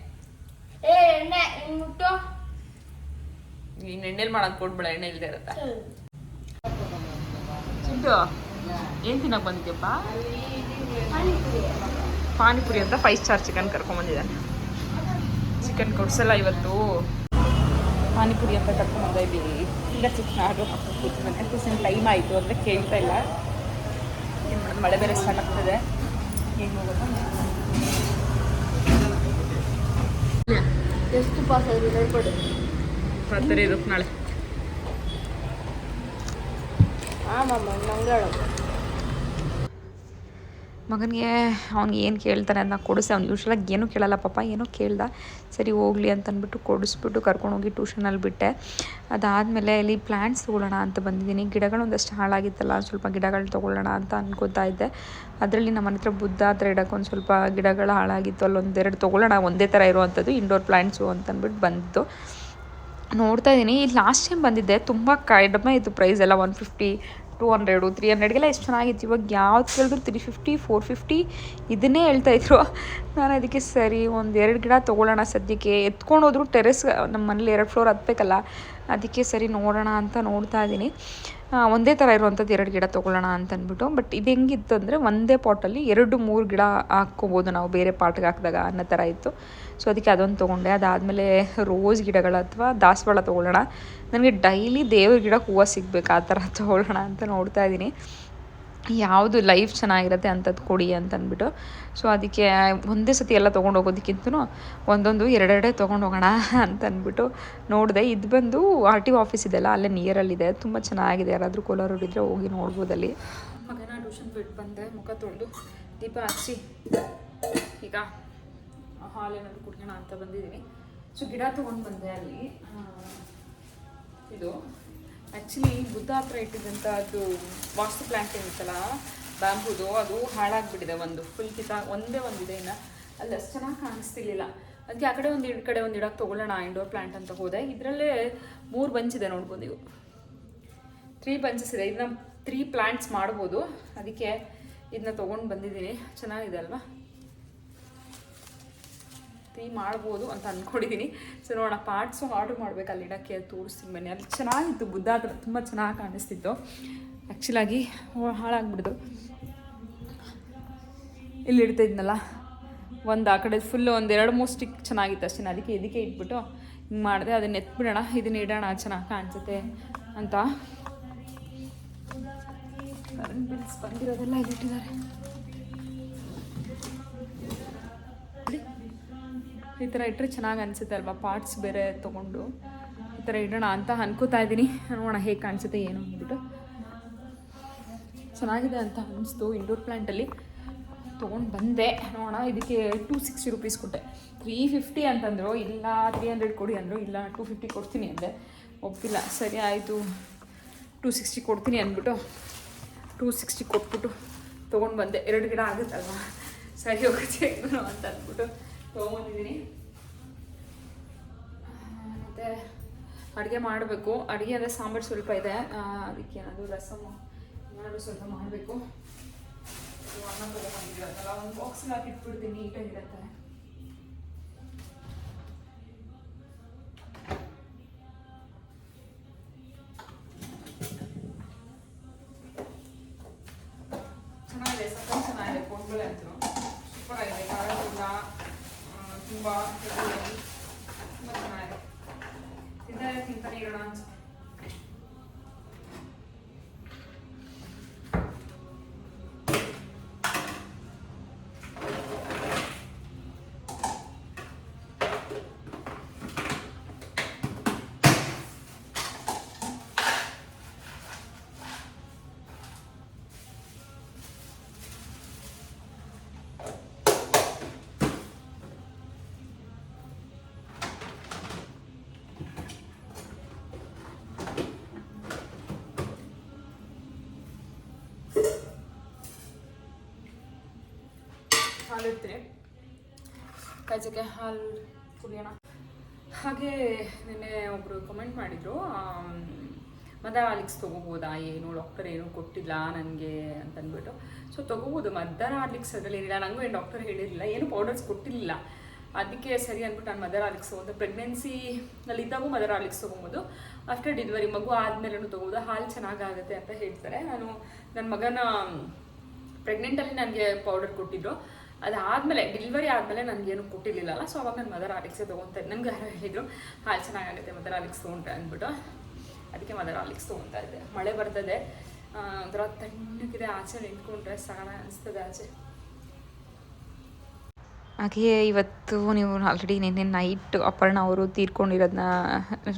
ಏ ಎಣ್ಣೆ ಹಿಂಗ್ ಮುಟ್ಟು. ನೀನ್ ಎಣ್ಣೆಲಿ ಮಾಡೋದು ಕೊಡ್ಬೇಡ ಎಣ್ಣೆ ಇಲ್ದೇ ಇರತ್ತ. ಸಿದ್ದು ಏನ್ ತಿನ್ನಕ್ ಬಂದಿದ್ಯಪ್ಪ? ಪಾನಿಪುರಿ ಅಂತ ಫೈವ್ ಸ್ಟಾರ್ ಚಿಕನ್ ಕರ್ಕೊಂಡ್ ಬಂದಿದ್ದಾನೆ. ಚಿಕನ್ ಕೊಡ್ಸಲ್ಲ ಇವತ್ತು ಪಾನಿಪುರಿ ಅಂತ ಕರ್ಕೊಂಡ್ಬಂದಿದ್ದೀವಿ ಇಲ್ಲ ಚಿಕನ್ ಆರ್ಡರ್ ಮಾಡ್ಕೊಂಡು ಟ್ಯೂಷನ್ ಟೈಮ್ ಆಯಿತು ಅಂದರೆ ಕೇಳ್ತಾ ಇಲ್ಲ. ಏನು ಮಾಡೋದು? ಮಳೆ ಬೇರೆ ಸ್ಟಾರ್ಟ್ ಆಗ್ತದೆ. ಏನು ಹೋಗೋದು ಎಷ್ಟು ಪಾಸ್ ಆಗಿದೆ ಹೇಳ್ಕೊಡಿ. ಬರ್ತಾರೆ ಇರು ನಾಳೆ. ಆಮಮ್ಮ ನಂಗೆ ಹೇಳು ಮಗನಿಗೆ ಅವ್ನಿಗೆ ಏನು ಕೇಳ್ತಾನೆ ಅದನ್ನ ಕೊಡಿಸಿ, ಅವ್ನು ಯೂಶ್ವಲಾಗಿ ಏನೂ ಕೇಳಲ್ಲ ಪಾಪ, ಏನೋ ಕೇಳ್ದ. ಸರಿ, ಹೋಗ್ಲಿ ಅಂತ ಅಂದ್ಬಿಟ್ಟು ಕೊಡಿಸ್ಬಿಟ್ಟು ಕರ್ಕೊಂಡೋಗಿ ಟ್ಯೂಷನಲ್ಲಿ ಬಿಟ್ಟೆ. ಅದಾದಮೇಲೆ ಇಲ್ಲಿ ಪ್ಲ್ಯಾಂಟ್ಸ್ ತೊಗೊಳ್ಳೋಣ ಅಂತ ಬಂದಿದ್ದೀನಿ. ಗಿಡಗಳು ಒಂದಷ್ಟು ಹಾಳಾಗಿತ್ತಲ್ಲ, ಸ್ವಲ್ಪ ಗಿಡಗಳು ತೊಗೊಳ್ಳೋಣ ಅಂತ ಅನ್ಕೋತಾ ಇದ್ದೆ. ಅದರಲ್ಲಿ ನಮ್ಮ ಹತ್ರ ಬುದ್ಧ ಹತ್ರ ಇಡೋಕೆ ಒಂದು ಸ್ವಲ್ಪ ಗಿಡಗಳು ಹಾಳಾಗಿತ್ತು, ಅಲ್ಲೊಂದೆರಡು ತೊಗೊಳ್ಳೋಣ, ಒಂದೇ ಥರ ಇರುವಂಥದ್ದು ಇಂಡೋರ್ ಪ್ಲ್ಯಾಂಟ್ಸು ಅಂತಂದ್ಬಿಟ್ಟು ಬಂದಿದ್ದು ನೋಡ್ತಾ ಇದ್ದೀನಿ. ಇಲ್ಲಿ ಲಾಸ್ಟ್ ಟೈಮ್ ಬಂದಿದ್ದೆ, ತುಂಬ ಕಡಿಮೆ ಇತ್ತು ಪ್ರೈಸ್ ಎಲ್ಲ one fifty two hundred three ಹಂಡ್ರೆಡ್ಗೆಲ್ಲ ಎಷ್ಟು ಚೆನ್ನಾಗಿತ್ತು. ಇವಾಗ ಯಾವ್ದು ಕೇಳಿದ್ರು ತ್ರೀ ಫಿಫ್ಟಿ ಫೋರ್ ಫಿಫ್ಟಿ ಇದನ್ನೇ ಹೇಳ್ತಾ ಇದ್ರು. ನಾನು ಅದಕ್ಕೆ ಸರಿ, ಒಂದು ಎರಡು ಗಿಡ ತೊಗೊಳ್ಳೋಣ ಸದ್ಯಕ್ಕೆ. ಎತ್ಕೊಂಡು ಹೋದ್ರು ಟೆರೆಸ್ ನಮ್ಮ ಮನೇಲಿ ಎರಡು ಫ್ಲೋರ್ ಹತ್ತಬೇಕಲ್ಲ ಅದಕ್ಕೆ ಸರಿ ನೋಡೋಣ ಅಂತ ನೋಡ್ತಾ ಇದ್ದೀನಿ. ಒಂದೇ ಥರ ಇರುವಂಥದ್ದು ಎರಡು ಗಿಡ ತೊಗೊಳ್ಳೋಣ ಅಂತ ಅಂದ್ಬಿಟ್ಟು ಬಟ್ ಇದು ಹೆಂಗಿತ್ತು ಅಂದರೆ ಒಂದೇ ಪಾಟಲ್ಲಿ ಎರಡು ಮೂರು ಗಿಡ ಹಾಕ್ಕೋಬೋದು ನಾವು ಬೇರೆ ಪಾಟ್ಗೆ ಹಾಕಿದಾಗ ಅನ್ನೋ ಥರ ಇತ್ತು. ಸೊ ಅದಕ್ಕೆ ಅದೊಂದು ತೊಗೊಂಡೆ. ಅದಾದಮೇಲೆ ರೋಸ್ ಗಿಡಗಳು ಅಥವಾ ದಾಸವಾಳ ತೊಗೊಳ್ಳೋಣ. ನನಗೆ ಡೈಲಿ ದೇವ್ರ ಗಿಡಕ್ಕೆ ಹೂವು ಸಿಗ್ಬೇಕು ಆ ಥರ ತೊಗೊಳ್ಳೋಣ ಅಂತ ನೋಡ್ತಾ ಇದ್ದೀನಿ. ಯಾವುದು ಲೈಫ್ ಚೆನ್ನಾಗಿರುತ್ತೆ ಅಂಥದ್ದು ಕೊಡಿ ಅಂತ ಅಂದ್ಬಿಟ್ಟು ಸೊ ಅದಕ್ಕೆ ಒಂದೇ ಸತಿ ಎಲ್ಲ ತೊಗೊಂಡು ಹೋಗೋದಕ್ಕಿಂತ ಒಂದೊಂದು ಎರಡೆರಡೆ ತೊಗೊಂಡು ಹೋಗೋಣ ಅಂತ ಅಂದ್ಬಿಟ್ಟು ನೋಡಿದೆ. ಇದು ಬಂದು ಆರ್ ಟಿ ಆಫೀಸ್ ಇದೆಲ್ಲ ಅಲ್ಲೇ ನಿಯರಲ್ಲಿದೆ ತುಂಬ ಚೆನ್ನಾಗಿದೆ. ಯಾರಾದರೂ ಕೋಲಾರ ಇದ್ದರೆ ಹೋಗಿ ನೋಡ್ಬೋದು ಅಲ್ಲಿ. ಮಗನ ಟ್ಯೂಷನ್ ಬಿಟ್ಟು ಬಂದೆ. ಮುಖ ತೊಳೆದು ದೀಪ ಹಚ್ಚಿ. ಈಗ ಹಾಲೇನಾದ್ರು ಕುಡಿಯೋಣ ಅಂತ ಬಂದಿದ್ದೀನಿ ಸೊ ಗಿಡ ತೊಗೊಂಡು ಬಂದೆ ಅಲ್ಲಿ. ಇದು ಆ್ಯಕ್ಚುಲಿ ಬುದ್ಧ ಹತ್ರ ಇಟ್ಟಿದ್ದಂಥ ಅದು ವಾಸ್ತು ಪ್ಲ್ಯಾಂಟ್ ಏನಿತ್ತಲ್ಲ ಬ್ಯಾಂಬುದು ಅದು ಹಾಳಾಗ್ಬಿಟ್ಟಿದೆ ಒಂದು. ಫುಲ್ ಕಿತ, ಒಂದೇ ಒಂದಿದೆ ಇನ್ನು. ಅಲ್ಲಿ, ಅಷ್ಟು ಚೆನ್ನಾಗಿ ಕಾಣಿಸ್ತಿರ್ಲಿಲ್ಲ. ಅದಕ್ಕೆ ಆ ಕಡೆ ಒಂದು ಈ ಕಡೆ ಒಂದು ಇಡಕ್ಕೆ ತೊಗೊಳ್ಳೋಣ ಇಂಡೋರ್ ಪ್ಲ್ಯಾಂಟ್ ಅಂತ ಹೋದೆ. ಇದರಲ್ಲೇ ಮೂರು ಬಂಚ್ ಇದೆ ನೋಡ್ಬೋದು ನೀವು ತ್ರೀ ಬಂಚಸ್ ಇದೆ. ಇದನ್ನ ತ್ರೀ ಪ್ಲ್ಯಾಂಟ್ಸ್ ಮಾಡ್ಬೋದು. ಅದಕ್ಕೆ ಇದನ್ನ ತೊಗೊಂಡು ಬಂದಿದ್ದೀನಿ. ಚೆನ್ನಾಗಿದೆ ಅಲ್ವಾ? ತ್ರೀ ಮಾಡ್ಬೋದು ಅಂತ ಅಂದ್ಕೊಂಡಿದ್ದೀನಿ ಸೊ ನೋಡೋಣ ಪಾರ್ಟ್ಸು ಆರ್ಡ್ರ್ ಮಾಡ್ಬೇಕು ಅಲ್ಲಿ ಇಡೋಕ್ಕೆ ತೋರಿಸ್ತೀನಿ ಬನ್ನಿ. ಅಲ್ಲಿ ಚೆನ್ನಾಗಿತ್ತು ಬುದ್ಧ ಹತ್ರ, ತುಂಬ ಚೆನ್ನಾಗಿ ಕಾಣಿಸ್ತಿತ್ತು. ಆ್ಯಕ್ಚುಲಾಗಿ ಹಾಳಾಗ್ಬಿಡ್ದು ಇಲ್ಲಿ ಇಡ್ತಾ ಇದ್ನಲ್ಲ, ಒಂದು ಆ ಕಡೆ ಫುಲ್ ಒಂದು ಎರಡು ಮೂರು ಸ್ಟಿಕ್ ಚೆನ್ನಾಗಿತ್ತು ಅಷ್ಟೇ. ಅದಕ್ಕೆ ಇದಕ್ಕೆ ಇಟ್ಬಿಟ್ಟು ಹಿಂಗೆ ಮಾಡಿದೆ, ಅದನ್ನ ಎತ್ಬಿಡೋಣ, ಇದನ್ನ ಇಡೋಣ, ಚೆನ್ನಾಗಿ ಕಾಣಿಸುತ್ತೆ ಅಂತ. ಕರೆಂಟ್ ಬಿಲ್ಸ್ ಬಂದಿರೋದೆಲ್ಲ ಇಲ್ಲಿ ಈ ಥರ ಇಟ್ಟರೆ ಚೆನ್ನಾಗಿ ಅನಿಸುತ್ತೆ ಅಲ್ವಾ? ಪಾರ್ಟ್ಸ್ ಬೇರೆ ತೊಗೊಂಡು ಈ ಥರ ಇಡೋಣ ಅಂತ ಅನ್ಕೋತಾ ಇದ್ದೀನಿ. ನೋಡೋಣ ಹೇಗೆ ಕಾಣಿಸುತ್ತೆ ಏನು ಅಂದ್ಬಿಟ್ಟು. ಚೆನ್ನಾಗಿದೆ ಅಂತ ಅನಿಸ್ತು ಇಂಡೋರ್ ಪ್ಲ್ಯಾಂಟಲ್ಲಿ ತೊಗೊಂಡು ಬಂದೆ. ನೋಡೋಣ, ಇದಕ್ಕೆ ಟೂ ಸಿಕ್ಸ್ಟಿ ರುಪೀಸ್ ಕೊಟ್ಟೆ. ತ್ರೀ ಫಿಫ್ಟಿ ಅಂತಂದರು. ಇಲ್ಲ ತ್ರೀ ಹಂಡ್ರೆಡ್ ಕೊಡಿ ಅಂದರು. ಇಲ್ಲ ಟೂ ಫಿಫ್ಟಿ ಕೊಡ್ತೀನಿ ಅಂದೆ. ಒಪ್ಪಿಲ್ಲ. ಸರಿ ಆಯಿತು. ಟೂ ಸಿಕ್ಸ್ಟಿ ಕೊಡ್ತೀನಿ ಅಂದ್ಬಿಟ್ಟು ಟೂ ಸಿಕ್ಸ್ಟಿ ಕೊಟ್ಬಿಟ್ಟು ತೊಗೊಂಡು ಬಂದೆ. ಎರಡು ಗಿಡ ಆಗುತ್ತಲ್ವ? ಸರಿ ಹೋಗುತ್ತೆ ಅಂತ ಅಂದ್ಬಿಟ್ಟು. ತೊಗೊಂಬಂದಿದ್ದೀನಿ. ಮತ್ತು ಅಡುಗೆ ಮಾಡಬೇಕು. ಅಡುಗೆ ಅಂದರೆ ಸಾಂಬಾರು ಸ್ವಲ್ಪ ಇದೆ. ಅದಕ್ಕೆ ಏನಾದರೂ ರಸಮ್ ಏನಾದರೂ ಸ್ವಲ್ಪ ಮಾಡಬೇಕು. ಅನ್ನ ತೊಗೊಂಬಂದಿದ್ದೀವಲ್ಲ ಒಂದು ಬಾಕ್ಸಲ್ಲಿ ಹಾಕಿ ಇಟ್ಬಿಡ್ತೀನಿ ನೀಟಾಗಿರುತ್ತೆ ಇಡ್ತೀನಿ ಕಾಯ್ಸಕ್ಕೆ ಹಾಲು ಕುಡಿಯೋಣ. ಹಾಗೆ ನಿನ್ನೆ ಒಬ್ಬರು ಕಮೆಂಟ್ ಮಾಡಿದರು ಮದರ್ ಆರ್ಲಿಕ್ಸ್ ತೊಗೋಬೋದಾ ಏನು? ಡಾಕ್ಟರ್ ಏನು ಕೊಟ್ಟಿಲ್ಲ ನನಗೆ ಅಂತಂದ್ಬಿಟ್ಟು. ಸೊ ತೊಗೋಬೋದು, ಮದರ್ ಆರ್ಲಿಕ್ಸ್ ಅದರಲ್ಲಿ ಏನಿಲ್ಲ. ನನಗೂ ಏನು ಡಾಕ್ಟರ್ ಹೇಳಿರಲಿಲ್ಲ. ಏನು ಪೌಡರ್ಸ್ ಕೊಟ್ಟಿರಲಿಲ್ಲ. ಅದಕ್ಕೆ ಸರಿ ಅಂದ್ಬಿಟ್ಟು ನಾನು ಮದರ್ ಆಲಿಕ್ಸ್ ತೊಗೊಂಡು. ಪ್ರೆಗ್ನೆನ್ಸಿನಲ್ಲಿ ಇದ್ದಾಗೂ ಮದರ್ ಆರ್ಲಿಕ್ಸ್ ತೊಗೊಬೋದು. ಆಫ್ಟರ್ ಡೆಲಿವರಿ ಮಗು ಆದಮೇಲೂ ತೊಗೋಬೋದು. ಹಾಲು ಚೆನ್ನಾಗಾಗುತ್ತೆ ಅಂತ ಹೇಳ್ತಾರೆ. ನಾನು ನನ್ನ ಮಗನ ಪ್ರೆಗ್ನೆಂಟಲ್ಲಿ ನನಗೆ ಪೌಡರ್ ಕೊಟ್ಟಿದ್ರು. ಅದಾದಮೇಲೆ ಡೆಲಿವರಿ ಆದಮೇಲೆ ನನಗೇನು ಕೊಟ್ಟಿರಲಿಲ್ಲ ಸೊ ಅವಾಗ ನಾನು ಮದರ್ ಆಲಿಕ್ಸೇ ತೊಗೊತಾ ನನ್ಗೆ ನನಗೆ ಹೇಳಿದ್ರು ಹಾಲು ಚೆನ್ನಾಗಾಗುತ್ತೆ ಮದರ್ ಆಲಿಕ್ಸ್ ತೊಗೊಂಡ್ರೆ ಅಂದ್ಬಿಟ್ಟು. ಅದಕ್ಕೆ ಮದರ್ ಆಲಿಕ್ಸ್ ತೊಗೊತಾ ಇದ್ದೆ. ಮಳೆ ಬರ್ತದೆ. ಒಂಥರ ತಣ್ಣಗಿದೆ ಆಚೆ ನಿಂತ್ಕೊಂಡ್ರೆ ಸಗಣ ಅನಿಸ್ತದೆ ಆಚೆ. ಹಾಗೆಯೇ ಇವತ್ತು ನೀವು ಆಲ್ರೆಡಿ ನಿನ್ನೆ ನೈಟ್ ಅಪರ್ಣ ಅವರು ತೀರ್ಕೊಂಡಿರೋದನ್ನ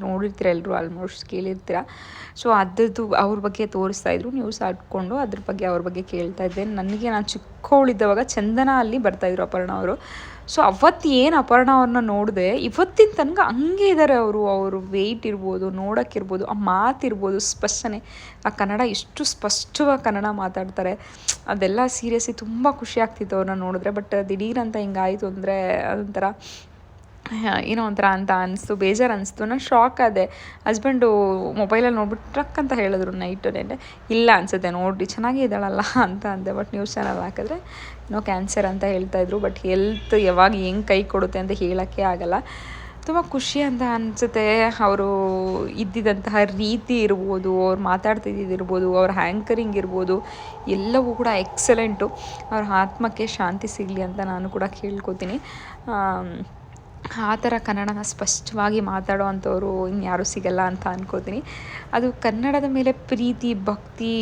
ನೋಡಿರ್ತೀರ ಎಲ್ಲರೂ ಆಲ್ಮೋಸ್ಟ್ ಕೇಳಿರ್ತೀರ. ಸೊ ಅದ್ರದ್ದು ಅವ್ರ ಬಗ್ಗೆ ತೋರಿಸ್ತಾ ಇದ್ರು ನ್ಯೂಸ್ ಹಾಕ್ಕೊಂಡು ಅದ್ರ ಬಗ್ಗೆ ಅವ್ರ ಬಗ್ಗೆ ಕೇಳ್ತಾ ಇದ್ದೆ. ನನಗೆ ನಾನು ಚಿಕ್ಕವಳಿದ್ದವಾಗ ಚಂದನ ಅಲ್ಲಿ ಬರ್ತಾಯಿದ್ರು ಅಪರ್ಣ ಅವರು. ಸೊ ಅವತ್ತು ಏನು ಅಪರ್ಣ ಅವ್ರನ್ನ ನೋಡಿದೆ, ಇವತ್ತಿನ ತನಕ ಹಂಗೆ ಇದ್ದಾರೆ ಅವರು. ಅವರು ವೆಯ್ಟ್ ಇರ್ಬೋದು ನೋಡೋಕ್ಕಿರ್ಬೋದು ಆ ಮಾತಿರ್ಬೋದು ಸ್ಪಷ್ಟನೆ. ಆ ಕನ್ನಡ ಎಷ್ಟು ಸ್ಪಷ್ಟವಾಗಿ ಕನ್ನಡ ಮಾತಾಡ್ತಾರೆ. ಅದೆಲ್ಲ ಸೀರಿಯಸ್ಲಿ ತುಂಬ ಖುಷಿ ಆಗ್ತಿತ್ತು ಅವ್ರನ್ನ ನೋಡಿದ್ರೆ. ಬಟ್ ದಿಢೀರಂತ ಹಿಂಗಾಯಿತು ಅಂದರೆ ಅದೊಂಥರ ಏನೋ ಒಂಥರ ಅಂತ ಅನಿಸ್ತು ಬೇಜಾರು ಅನ್ನಿಸ್ತು ನಾನು ಶಾಕ್ ಆದೆ. ಹಸ್ಬೆಂಡು ಮೊಬೈಲಲ್ಲಿ ನೋಡ್ಬಿಟ್ಟು ಟ್ರಕ್ ಅಂತ ಹೇಳಿದ್ರು ನೈಟು ನೆನ್ನೆ ಇಲ್ಲ ಅನಿಸುತ್ತೆ ನೋಡಿ ಚೆನ್ನಾಗೇ ಇದ್ದಾಳಲ್ಲ ಅಂತ ಅಂದೆ. ಬಟ್ ನ್ಯೂಸ್ ಚಾನಲ್ ಹಾಕಿದ್ರೆ ನೋ ಕ್ಯಾನ್ಸರ್ ಅಂತ ಹೇಳ್ತಾಯಿದ್ರು ಬಟ್ ಹೆಲ್ತ್ ಯಾವಾಗ ಹೆಂಗೆ ಕೈ ಕೊಡುತ್ತೆ ಅಂತ ಹೇಳೋಕ್ಕೆ ಆಗಲ್ಲ. ತುಂಬ ಖುಷಿ ಅಂತ ಅನಿಸುತ್ತೆ. ಅವರು ಇದ್ದಿದ್ದಂತಹ ರೀತಿ ಇರ್ಬೋದು, ಅವ್ರು ಮಾತಾಡ್ತಿದ್ದಿರ್ಬೋದು ಅವ್ರ ಹ್ಯಾಂಕರಿಂಗ್ ಇರ್ಬೋದು, ಎಲ್ಲವೂ ಕೂಡ ಎಕ್ಸಲೆಂಟು ಅವ್ರ ಆತ್ಮಕ್ಕೆ ಶಾಂತಿ ಸಿಗಲಿ ಅಂತ ನಾನು ಕೂಡ ಕೇಳ್ಕೊತೀನಿ. ಆ ಥರ ಕನ್ನಡನ ಸ್ಪಷ್ಟವಾಗಿ ಮಾತಾಡೋ ಅಂಥವ್ರು ಇನ್ಯಾರೂ ಸಿಗಲ್ಲ ಅಂತ ಅನ್ಕೋತೀನಿ. ಅದು ಕನ್ನಡದ ಮೇಲೆ ಪ್ರೀತಿ, ಭಕ್ತಿ,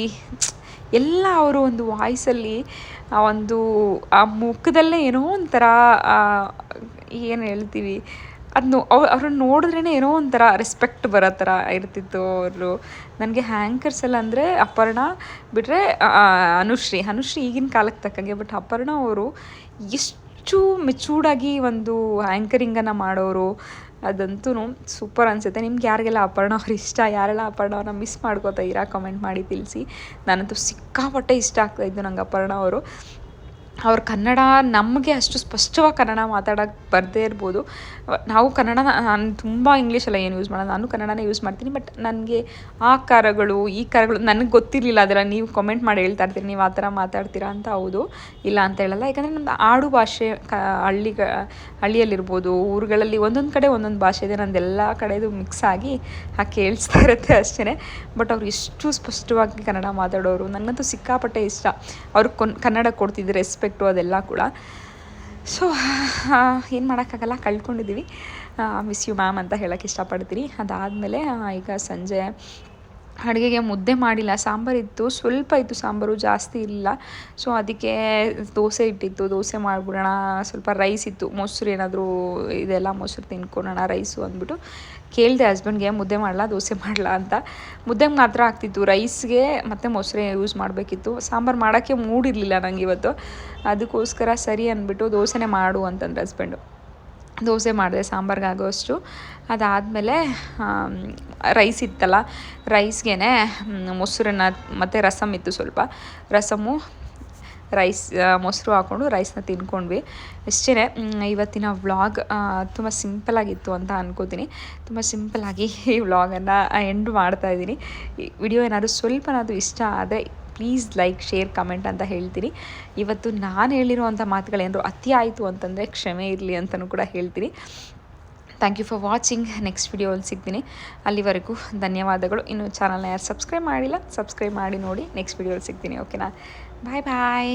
ಎಲ್ಲ ಅವರು ಒಂದು ವಾಯ್ಸಲ್ಲಿ ಆ ಒಂದು, ಆ ಮುಖದಲ್ಲೇ ಏನೋ ಒಂಥರ ಏನು ಹೇಳ್ತೀವಿ ಅದನ್ನು ಅವ್ರು ಅವ್ರನ್ನ ನೋಡಿದ್ರೇ ಏನೋ ಒಂಥರ ರೆಸ್ಪೆಕ್ಟ್ ಬರೋ ಥರ ಇರ್ತಿತ್ತು ಅವರು. ನನಗೆ ಹ್ಯಾಂಕರ್ಸ್ ಎಲ್ಲ ಅಂದರೆ ಅಪರ್ಣ ಬಿಟ್ಟರೆ ಅನುಶ್ರೀ. ಅನುಶ್ರೀ ಈಗಿನ ಕಾಲಕ್ಕೆ ತಕ್ಕಂಗೆ ಬಟ್ ಅಪರ್ಣ ಅವರು ಎಷ್ಟು ಹೆಚ್ಚು ಮೆಚೂರ್ಡಾಗಿ ಒಂದು ಆ್ಯಂಕರಿಂಗನ್ನು ಮಾಡೋರು, ಅದಂತೂ ಸೂಪರ್ ಅನಿಸುತ್ತೆ. ನಿಮ್ಗೆ ಯಾರಿಗೆಲ್ಲ ಅಪರ್ಣ ಅವ್ರು ಇಷ್ಟ, ಯಾರೆಲ್ಲ ಅಪರ್ಣ ಅವ್ರನ್ನ ಮಿಸ್ ಮಾಡ್ಕೋತಾ ಇರಾ ಕಮೆಂಟ್ ಮಾಡಿ ತಿಳಿಸಿ. ನಾನಂತೂ ಸಿಕ್ಕಾಪಟ್ಟೆ ಇಷ್ಟ ಆಗ್ತಾಯಿದ್ದು ನಂಗೆ ಅಪರ್ಣ ಅವರು. ಅವ್ರ ಕನ್ನಡ ನಮಗೆ ಅಷ್ಟು ಸ್ಪಷ್ಟವಾಗಿ ಕನ್ನಡ ಮಾತಾಡೋಕ್ಕೆ ಬರದೇ ಇರ್ಬೋದು. ನಾವು ಕನ್ನಡ ನಾನು ತುಂಬ ಇಂಗ್ಲೀಷೆಲ್ಲ ಏನು ಯೂಸ್ ಮಾಡೋದು? ನಾನು ಕನ್ನಡನೇ ಯೂಸ್ ಮಾಡ್ತೀನಿ ಬಟ್ ನನಗೆ ಆ ಕಾರಗಳು, ಈ ಕಾರಗಳು ನನಗೆ ಗೊತ್ತಿರಲಿಲ್ಲ ಅದರ, ನೀವು ಕಮೆಂಟ್ ಮಾಡಿ ಹೇಳ್ತಾ ಇರ್ತೀರಿ, ನೀವು ಆ ಥರ ಮಾತಾಡ್ತೀರಾ ಅಂತ ಹೌದು, ಇಲ್ಲ ಅಂತ ಹೇಳಲ್ಲ. ಯಾಕಂದರೆ ನಮ್ಮದು ಆಡು ಭಾಷೆ, ಕ, ಹಳ್ಳಿಗ, ಹಳ್ಳಿಯಲ್ಲಿರ್ಬೋದು, ಊರುಗಳಲ್ಲಿ ಒಂದೊಂದು ಕಡೆ ಒಂದೊಂದು ಭಾಷೆ ಇದೆ, ನಂದು ಎಲ್ಲ ಕಡೆದು ಮಿಕ್ಸ್ ಆಗಿ ಆ ಕೇಳಿಸ್ತಾ ಇರುತ್ತೆ ಅಷ್ಟೇ ಬಟ್ ಅವ್ರು ಎಷ್ಟು ಸ್ಪಷ್ಟವಾಗಿ ಕನ್ನಡ ಮಾತಾಡೋರು, ನನಗಂತೂ ಸಿಕ್ಕಾಪಟ್ಟೆ ಇಷ್ಟ. ಅವ್ರಿಗೆ ಕೊನ್, ಕನ್ನಡ ಕೊಡ್ತಿದ್ದು ರೆಸ್ಪೆಕ್ಟು ಅದೆಲ್ಲ ಕೂಡ. ಸೊ ಏನು ಮಾಡೋಕ್ಕಾಗಲ್ಲ ಕಳ್ಕೊಂಡಿದ್ದೀವಿ ಮಿಸ್ ಯು ಮ್ಯಾಮ್ ಅಂತ ಹೇಳೋಕ್ಕೆ ಇಷ್ಟಪಡ್ತೀನಿ. ಅದಾದಮೇಲೆ ಈಗ ಸಂಜೆ ಅಡುಗೆಗೆ ಮುದ್ದೆ ಮಾಡಿಲ್ಲ, ಸಾಂಬಾರು ಇತ್ತು. ಸ್ವಲ್ಪ ಇತ್ತು ಸಾಂಬಾರು, ಜಾಸ್ತಿ ಇಲ್ಲ. ಸೊ ಅದಕ್ಕೆ ದೋಸೆ ಇಟ್ಟಿತ್ತು. ದೋಸೆ ಮಾಡಿಬಿಡೋಣ. ಸ್ವಲ್ಪ ರೈಸ್ ಇತ್ತು. ಮೊಸರು ಏನಾದರೂ, ಇದೆಲ್ಲ ಮೊಸರು ತಿನ್ಕೊಳೋಣ ರೈಸು ಅಂದ್ಬಿಟ್ಟು. ಕೇಳಿದೆ ಹಸ್ಬೆಂಡ್ಗೆ ಮುದ್ದೆ ಮಾಡಲಾ, ದೋಸೆ ಮಾಡಲಾ? ಅಂತ. ಮುದ್ದೆಗೆ ಮಾತ್ರ ಆಗ್ತಿತ್ತು ರೈಸ್ಗೆ ಮತ್ತು ಮೊಸರೇ ಯೂಸ್ ಮಾಡಬೇಕಿತ್ತು. ಸಾಂಬಾರು ಮಾಡೋಕ್ಕೆ ಮೂಡಿರಲಿಲ್ಲ ನಂಗೆ ಇವತ್ತು. ಅದಕ್ಕೋಸ್ಕರ ಸರಿ ಅಂದ್ಬಿಟ್ಟು ದೋಸೆನೇ ಮಾಡು ಅಂತಂದ್ರೆ ಹಸ್ಬೆಂಡು ದೋಸೆ ಮಾಡಿದೆ, ಸಾಂಬಾರ್ಗೆ ಆಗೋಷ್ಟು ಅದಾದಮೇಲೆ ರೈಸ್ ಇತ್ತಲ್ಲ ರೈಸ್ಗೆ ಮೊಸರನ್ನ ಮತ್ತು ರಸಮ್ ಇತ್ತು ಸ್ವಲ್ಪ. ರಸಮ್ಮು ರೈಸ್ ಮೊಸರು ಹಾಕ್ಕೊಂಡು ರೈಸ್ನ ತಿನ್ಕೊಂಡ್ವಿ. ಅಷ್ಟೇ ಇವತ್ತಿನ ವ್ಲಾಗ್ ತುಂಬ ಸಿಂಪಲಾಗಿತ್ತು ಅಂತ ಅನ್ಕೋತೀನಿ. ತುಂಬ ಸಿಂಪಲಾಗಿ ಈ ವ್ಲಾಗನ್ನು ಎಂಡ್ ಮಾಡ್ತಾಯಿದ್ದೀನಿ ವಿಡಿಯೋ ಏನಾದರೂ ಸ್ವಲ್ಪನಾದರೂ ಇಷ್ಟ ಆದರೆ ಪ್ಲೀಸ್ ಲೈಕ್ ಶೇರ್ ಕಮೆಂಟ್ ಅಂತ ಹೇಳ್ತೀನಿ. ಇವತ್ತು ನಾನು ಹೇಳಿರುವಂಥ ಮಾತುಗಳೇನಾದ್ರು ಅತಿ ಆಯಿತು ಅಂತಂದರೆ ಕ್ಷಮೆ ಇರಲಿ ಅಂತಲೂ ಕೂಡ ಹೇಳ್ತೀನಿ. Thank you for watching next ವಿಡಿಯೋಲ್ಲಿ ಸಿಗ್ತೀನಿ. ಅಲ್ಲಿವರೆಗೂ ಧನ್ಯವಾದಗಳು. ಇನ್ನು ಚಾನಲ್ನ ಯಾರು ಸಬ್ಸ್ಕ್ರೈಬ್ ಮಾಡಿಲ್ಲ ಸಬ್ಸ್ಕ್ರೈಬ್ ಮಾಡಿ ನೋಡಿ. ನೆಕ್ಸ್ಟ್ ವಿಡಿಯೋಲ್ಲಿ ಸಿಗ್ತೀನಿ ಓಕೆನಾ ಬಾಯ್ ಬಾಯ್